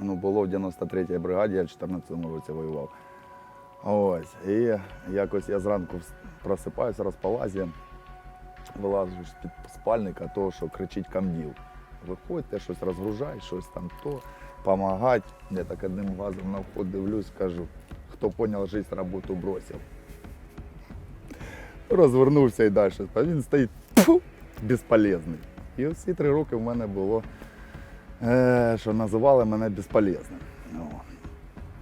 Ну, було в 93-й бригаді, я в 14-му році воював. Ось. І якось я зранку просипаюся, розпалазі, вилазу з під спальника, того, що кричить камділ. Виходьте, щось розгружай, щось там то, помагати. Я так одним глазом на вход дивлюсь, кажу, хто поняв, життя роботу бросив. Розвернувся і далі. Він стоїть безполезний. І всі три роки в мене було, що називали мене безполезним. О.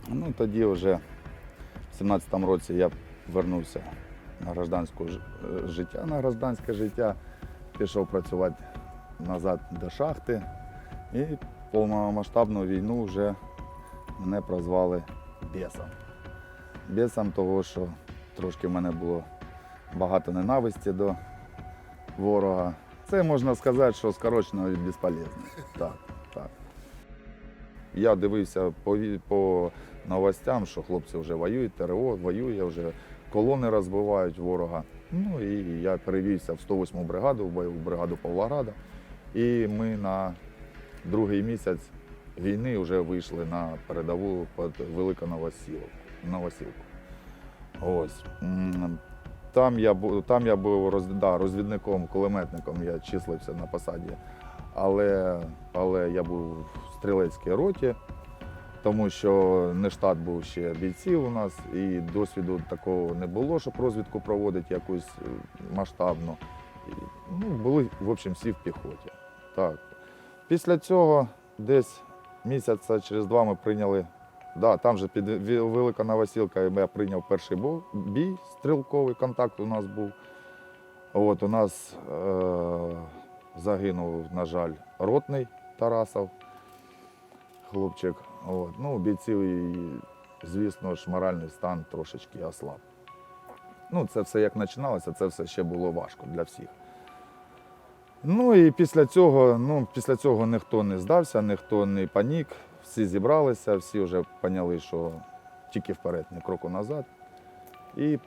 Ну, тоді вже в 17-му році я вернувся на гражданське життя, на гражданське життя, пішов працювати назад до шахти. І повномасштабну війну вже мене прозвали бісом. Бісом того, що трошки в мене було багато ненависті до ворога. Це можна сказати, що скорочено від безполезно. Так. Я дивився по, по новостям, що хлопці вже воюють, ТРО воює, вже колони розбивають ворога. Ну і я перевівся в 108-му бригаду, в бойову бригаду Павлограда. І ми на другий місяць війни вже вийшли на передову під Велику Новосілку. Ось. Там я там я був роз, да, розвідником, кулеметником, я числився на посаді. Але, але я був в стрілецькій роті, тому що не штат був ще бійців у нас, і досвіду такого не було, щоб розвідку проводити якусь е, масштабну. Ну, були, в общем, всі в піхоті. Так. Після цього десь місяця через два ми прийняли. Да, там же під Велика Новосілка я прийняв перший бій, стрілковий контакт у нас був. От у нас е- загинув, на жаль, ротний Тарасов, хлопчик. От. Ну, бійців, звісно ж, моральний стан трошечки ослаб. Ну, це все як починалося, це все ще було важко для всіх. Ну і після цього, ну, після цього ніхто не здався, ніхто не панік, всі зібралися, всі вже поняли, що тільки вперед, не кроку назад. І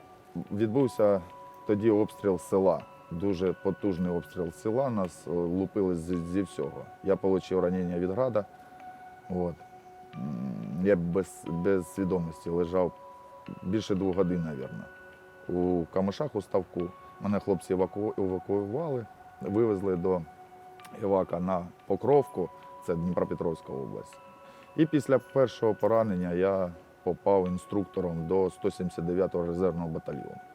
відбувся тоді обстріл села. Дуже потужний обстріл села. Нас е, лупили зі, зі всього. Я отримав ранення від града. От. Я без, без свідомості лежав більше двох годин, мабуть. У камишах у ставку. Мене хлопці еваку... евакуювали, вивезли до Івака на Покровку, це Дніпропетровська область. І після першого поранення я попав інструктором до 179-го резервного батальйону.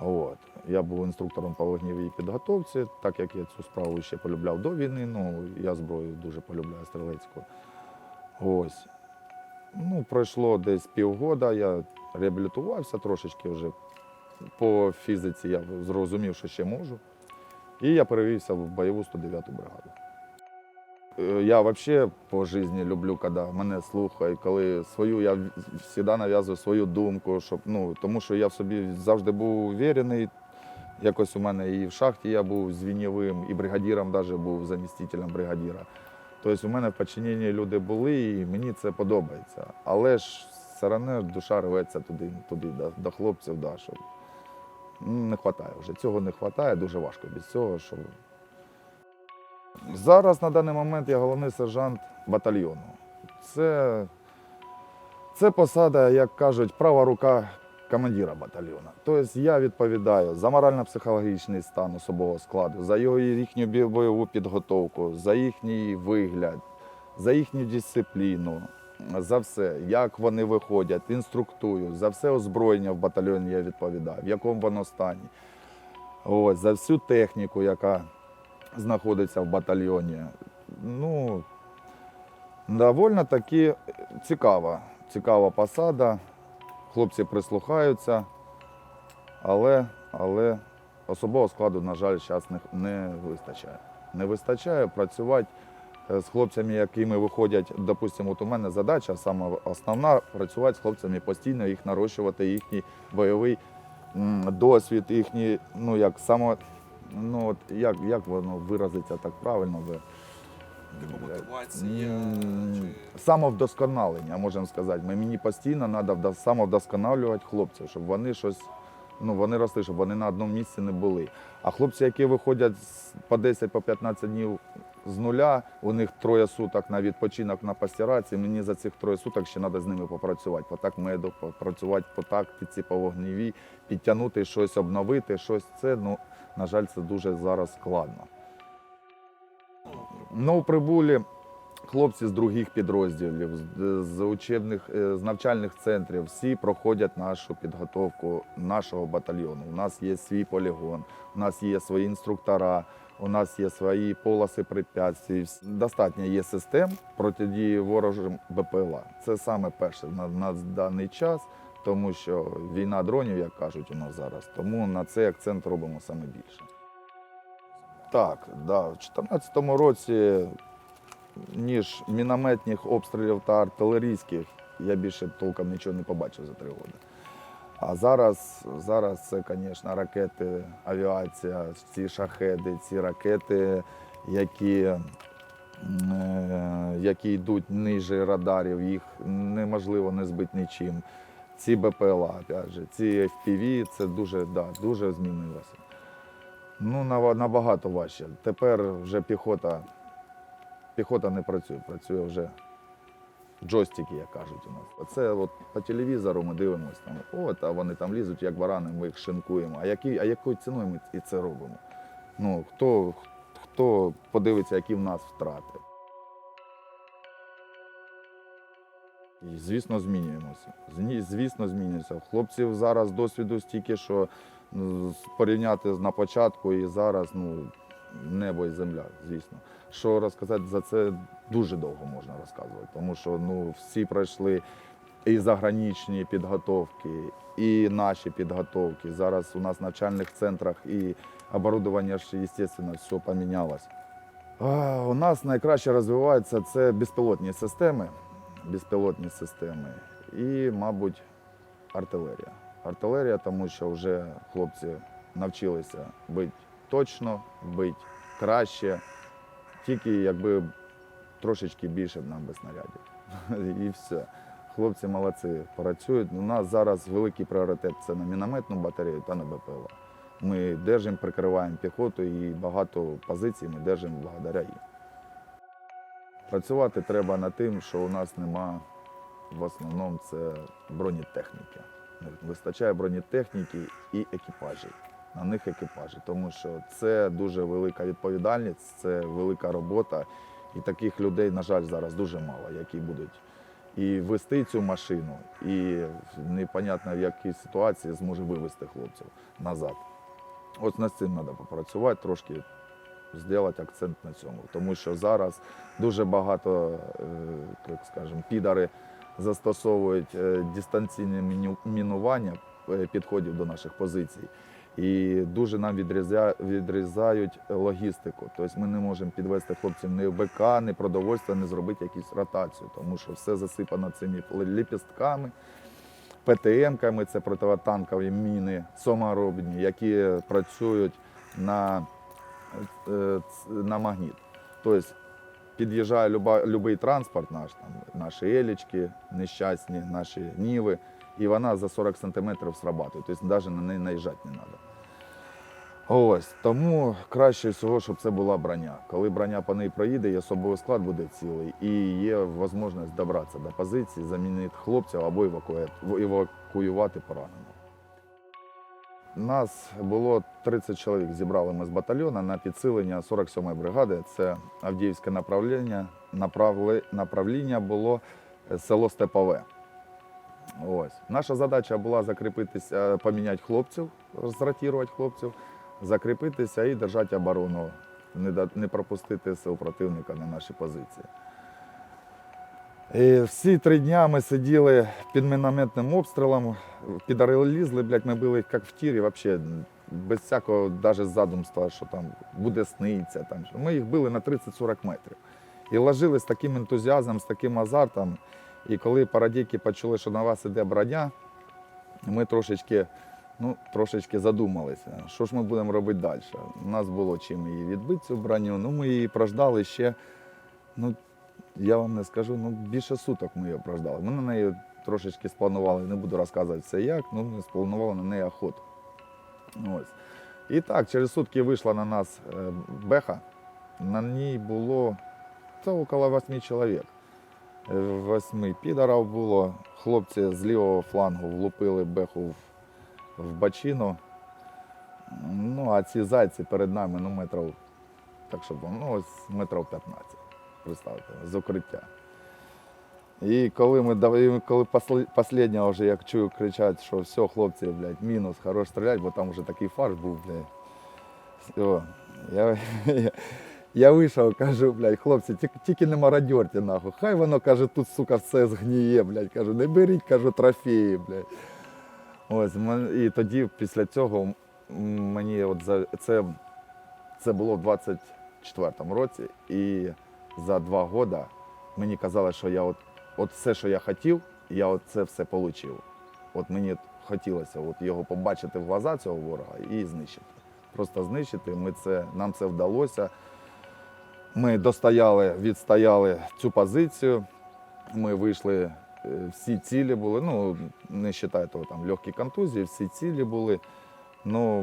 От. Я був інструктором по вогневій підготовці, так як я цю справу ще полюбляв до війни, ну я зброю дуже полюбляю стрілецьку. Ось. Ну, пройшло десь півгода, я реабілітувався трошечки вже по фізиці, я зрозумів, що ще можу. І я перевівся в бойову 109-ту бригаду. Е, Я взагалі по житті люблю, коли мене слухають, коли свою, я завжди нав'язую свою думку, щоб, ну, тому що я в собі завжди був уверений. Якось у мене і в шахті я був звінєвим, і бригадіром навіть був замістителем бригадіра. Тобто у мене в підчиненні люди були, і мені це подобається. Але ж все одно душа рветься туди, туди до, хлопців, да, щоб ну, не вистачає вже. Цього не вистачає, дуже важко без цього. Щоб... Зараз на даний момент я головний сержант батальйону. Це, це посада, як кажуть, права рука командира батальйону. Тобто я відповідаю за морально-психологічний стан особового складу, за його їхню бойову підготовку, за їхній вигляд, за їхню дисципліну, за все, як вони виходять, інструктую, за все озброєння в батальйоні я відповідаю, в якому воно стані. Ось, за всю техніку, яка знаходиться в батальйоні. Ну, довольно таки цікава. Цікава посада. Хлопці прислухаються, але, але особового складу, на жаль, зараз не, не вистачає. Не вистачає працювати е, з хлопцями, якими виходять, допустимо, от у мене задача саме основна працювати з хлопцями постійно, їх нарощувати, їхній бойовий досвід, їхній, ну як само, ну от як, як воно виразиться так правильно. ви- Типу мотивація. Чи- Самовдосконалення, можемо сказати. Мені постійно треба самовдосконалювати хлопців, щоб вони щось, ну вони росли, щоб вони на одному місці не були. А хлопці, які виходять по 10 по 15 днів з нуля. У них троє суток на відпочинок на постирації. Мені за цих троє суток ще треба з ними попрацювати. По так меду, попрацювати по тактиці, по вогневій, підтягнути щось, обновити щось. Це, ну, на жаль, це дуже зараз складно. Ну, прибулі хлопці з других підрозділів, з, з учебних, е, з навчальних центрів, всі проходять нашу підготовку нашого батальйону. У нас є свій полігон, у нас є свої інструктора, у нас є свої полоси препятствий. Вс- Достатньо є систем протидії ворожим БПЛА. Це саме перше на, на даний час, тому що війна дронів, як кажуть у нас зараз, тому на цей акцент робимо саме більше. Так, да, в 2014 році ніж мінометних обстрілів та артилерійських, я більше толком нічого не побачив за три роки. А зараз, зараз це, звісно, ракети, авіація, ці шахеди, ці ракети, які, е, які йдуть ниже радарів, їх неможливо не збити нічим. Ці БПЛА, опять же, ці FPV, це дуже, да, дуже змінилося. Ну, набагато важче. Тепер вже піхота піхота не працює, працює вже джойстики, як кажуть у нас. Оце от по телевізору ми дивимося, там, от, а вони там лізуть, як барани, ми їх шинкуємо. А, які, а якою ціною ми і це робимо? Ну, хто, хто подивиться, які в нас втрати? І, звісно, змінюємося. Звісно, змінюємося. Хлопців зараз досвіду стільки, що ну, порівняти на початку і зараз ну, небо і земля, звісно. Що розказати за це дуже довго можна розказувати, тому що ну, всі пройшли і заграничні підготовки, і наші підготовки. Зараз у нас в навчальних центрах і оборудовання ж, звісно, все помінялось. А, У нас найкраще розвиваються це безпілотні системи, безпілотні системи і, мабуть, артилерія. Артилерія, тому що вже хлопці навчилися бити точно, бити краще, тільки якби трошечки більше нам би снарядів. І все. Хлопці молодці, працюють. У нас зараз великий пріоритет це на мінометну батарею та на БПЛА. Ми держимо, прикриваємо піхоту і багато позицій ми держимо благодаря їм. Працювати треба над тим, що у нас нема в основному це бронетехніки. Не вистачає бронетехніки і екіпажів. На них екіпажі, тому що це дуже велика відповідальність, це велика робота. І таких людей, на жаль, зараз дуже мало, які будуть і вести цю машину, і непонятно в якій ситуації зможе вивести хлопців назад. От над цим треба попрацювати, трошки зробити акцент на цьому. Тому що зараз дуже багато, е, як скажемо, підари застосовують е, дистанційне мінування е, підходів до наших позицій. І дуже нам відрізають логістику. Тобто ми не можемо підвести хлопців ні БК, ні продовольства, не зробити якусь ротацію, тому що все засипано цими ліпістками, ПТМ-ками, це противотанкові міни, саморобні, які працюють на, е, на магніт. Тобто під'їжджає любий транспорт наш, там, наші елічки нещасні, наші ніви, і вона за 40 сантиметрів срабатує. Тобто навіть на неї наїжджати не треба. Ось тому краще всього, щоб це була броня. Коли броня по неї проїде, і особовий склад буде цілий, і є можливість добратися до позиції, замінити хлопців або евакуювати пораненого. Нас було 30 чоловік, зібрали ми з батальйону на підсилення 47-ї бригади. Це Авдіївське направлення. Направле- Направління було е, село Степове. Ось. Наша задача була закріпитися, поміняти хлопців, зротувати хлопців, закріпитися і держати оборону, не, пропустити сил противника на наші позиції. І всі три дня ми сиділи під мінометним обстрілом, підари лізли, блядь, ми були як в тірі, взагалі, без всякого навіть задумства, що там буде сниться. Там. Ми їх били на 30-40 метрів. І ложили з таким ентузіазмом, з таким азартом. І коли парадійки почули, що на вас іде броня, ми трошечки, ну, трошечки задумалися, що ж ми будемо робити далі. У нас було чим її відбити, цю броню. Ну, ми її прождали ще, ну, я вам не скажу, ну, більше суток ми її прождали. Ми на неї трошечки спланували, не буду розказувати все як, ну, ми спланували на неї охоту. Ось. І так, через сутки вийшла на нас е, беха на ній було це около восьми чоловік. Е, Восьми підарів було. Хлопці з лівого флангу влупили беху в, в бачину. Ну, а ці зайці перед нами ну, метрів, так щоб ну, ось метрів 15, представте, з укриття. І коли ми коли останнього вже як чую кричать, що все, хлопці, блядь, мінус, хорош стріляти, бо там вже такий фарш був, блядь. Все. Я, я, я вийшов, кажу, блядь, хлопці, тільки, тільки не мародьорте, нахуй. Хай воно, каже, тут, сука, все згніє, блядь. Кажу, не беріть, кажу, трофеї, блядь. Ось, і тоді, після цього, мені от за це, це було в 24-му році, і за два роки мені казали, що я от, от все, що я хотів, я от це все отримав. От мені хотілося от його побачити в глаза цього ворога і знищити. Просто знищити. Ми це, нам це вдалося. Ми достояли, відстояли цю позицію. Ми вийшли, всі цілі були. Ну, не вважаю того там легкі контузії, всі цілі були. Ну,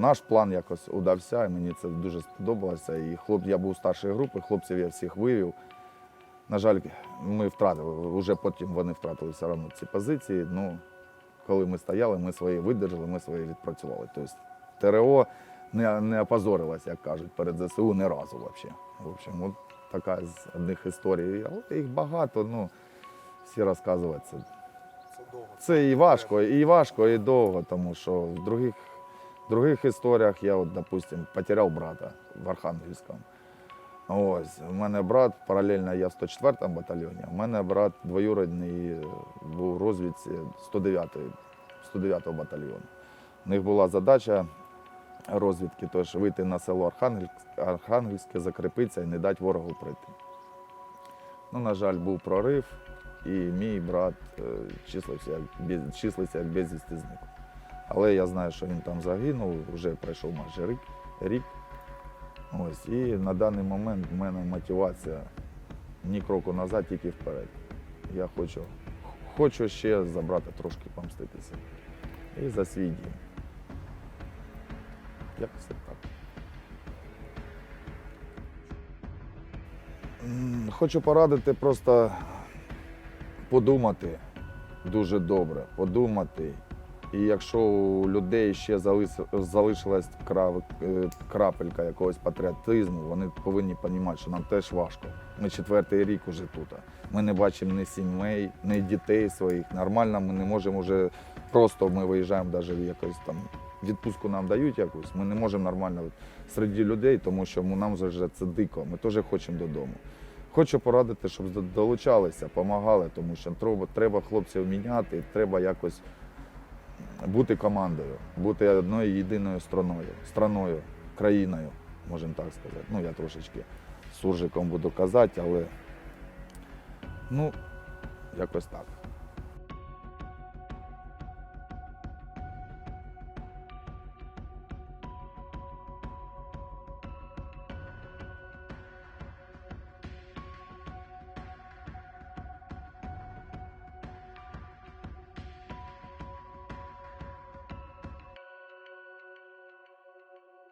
наш план якось удався, і мені це дуже сподобалося. І хлоп, я був старшої групи, хлопців я всіх вивів. На жаль, ми втратили, вже потім вони втратили все одно ці позиції. Ну, коли ми стояли, ми свої видержали, ми свої відпрацювали. Тобто ТРО не, не опозорилась, як кажуть, перед ЗСУ ні разу взагалі. В общем, от така з одних історій. Але їх багато, ну, всі розказувати це. Це довго. Це і важко, і важко, і довго, тому що в других, других історіях я, от, допустим, потеряв брата в Архангельському. Ось, у мене брат, паралельно я в 104 батальйоні, у мене брат двоюродний був у розвідці 109 109 батальйону. У них була задача розвідки, тож вийти на село Архангельськ, Архангельське, закріпитися і не дати ворогу прийти. Ну, на жаль, був прорив, і мій брат е, числився як, числився як безвісти зник. Але я знаю, що він там загинув, вже пройшов майже рік. рік. Ось, і на даний момент в мене мотивація ні кроку назад, тільки вперед. Я хочу, хочу ще забрати трошки помститися. І за свій дім. Якось так. Хочу порадити просто подумати дуже добре, подумати. І якщо у людей ще залишилась е, крапелька якогось патріотизму, вони повинні розуміти, що нам теж важко. Ми четвертий рік уже тут. Ми не бачимо ні сімей, ні дітей своїх. Нормально ми не можемо вже просто ми виїжджаємо навіть якось там відпустку нам дають якусь. Ми не можемо нормально серед людей, тому що нам вже це дико. Ми теж хочемо додому. Хочу порадити, щоб долучалися, допомагали, тому що треба, хлопців міняти, треба якось бути командою, бути одною єдиною страною, страною, країною, можемо так сказати. Ну, я трошечки суржиком буду казати, але ну, якось так.